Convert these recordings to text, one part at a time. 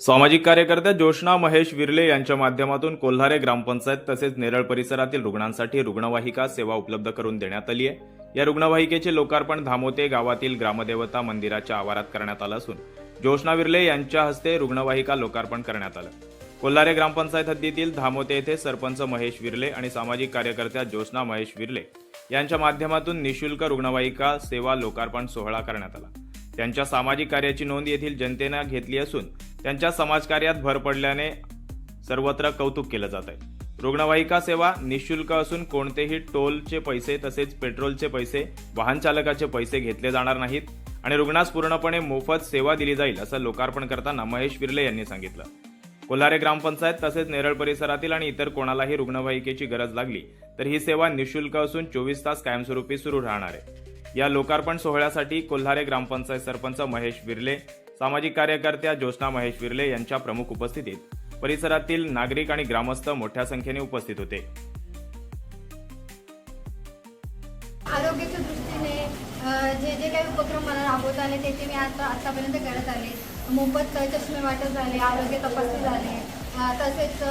सामाजिक कार्यकर्त्या जोशना महेश विरले यांच्या माध्यमातून कोल्हारे ग्रामपंचायत तसेच नेरळ परिसरातील रुग्णांसाठी रुग्णवाहिका सेवा उपलब्ध करून देण्यात आली आहे. या रुग्णवाहिकेचे लोकार्पण धामोते गावातील ग्रामदेवता मंदिराच्या आवारात करण्यात आलं असून जोशना विरले यांच्या हस्ते रुग्णवाहिका लोकार्पण करण्यात आलं. कोल्हारे ग्रामपंचायत हद्दीतील धामोते येथे सरपंच महेश विरले आणि सामाजिक कार्यकर्त्या ज्योत्स्ना महेश विरले यांच्या माध्यमातून निशुल्क रुग्णवाहिका सेवा लोकार्पण सोहळा करण्यात आला. त्यांच्या सामाजिक कार्याची नोंद येथील जनतेनं घेतली असून त्यांच्या समाजकार्यात भर पडल्याने सर्वत्र कौतुक केलं जात आहे रुग्णवाहिका सेवा निशुल्क असून कोणतेही टोलचे पैसे तसेच पेट्रोलचे पैसे वाहन चालकाचे पैसे घेतले जाणार नाहीत आणि रुग्णास पूर्णपणे मोफत सेवा दिली जाईल असं लोकार्पण करताना महेश विर्ले यांनी सांगितलं. कोल्हारे ग्रामपंचायत तसेच नेरळ परिसरातील आणि इतर कोणालाही रुग्णवाहिकेची गरज लागली तर ही सेवा निशुल्क असून चोवीस तास कायमस्वरूपी सुरू राहणार आहे. या लोकार्पण सोहळ्यासाठी कोल्हारे ग्रामपंचायत सरपंच महेश विर्ले सामाजिक कार्यकर्त्या ज्योत्ना महेश विर्ले यांच्या प्रमुख उपस्थितीत परिसरातील नागरिक आणि ग्रामस्थ मोठ्या संख्येने उपस्थित होते. आरोग्याच्या दृष्टीने जे जे काही उपक्रम मला राबवत आले ते मी आता आतापर्यंत करत आले. मोफत चष्मे वाटप झाले आरोग्य तपासणी झाले तसेच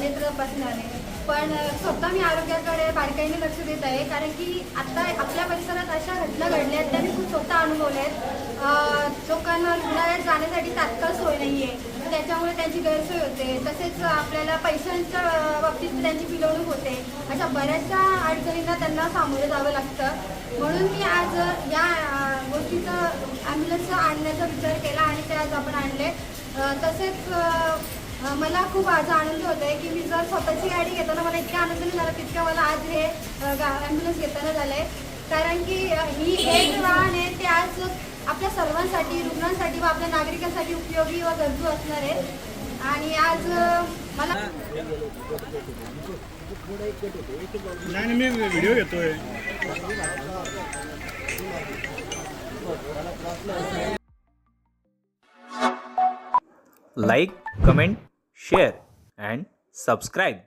नेत्र तपासणी झाले. पण स्वतः मी आरोग्याकडे बारकाईने लक्ष देत आहे कारण की आता आपल्या परिसरात अशा घटना घडल्या आहेत त्या मी खूप स्वतः अनुभवल्या आहेत. लोकांना रुग्णालयात जाण्यासाठी तात्काळ सोय नाही आहे त्याच्यामुळे त्यांची गैरसोय होते. तसेच आपल्याला पैशांच्या बाबतीत त्यांची पिलवणूक होते. अशा बऱ्याचशा अडचणींना त्यांना सामोरं जावं लागतं. म्हणून मी आज या गोष्टीचं ॲम्ब्युलन्स आणण्याचा विचार केला आणि ते आज आपण आणले. तसेच मला खूप आज आनंद होत आहे की मी जर स्वतःची गाडी घेताना मला इतका आनंद नाही झाला तितका मला आज हे ॲम्ब्युलन्स घेताना झालं आहे कारण की ही एक वाहन आहे आपल्या सर्वांसाठी रुग्णांसाठी व आपल्या नागरिकांसाठी उपयोगी व गरजू असणार आहे आणि आज मला नाही नाही, मी व्हिडिओ घेतोय like, comment, share, and subscribe.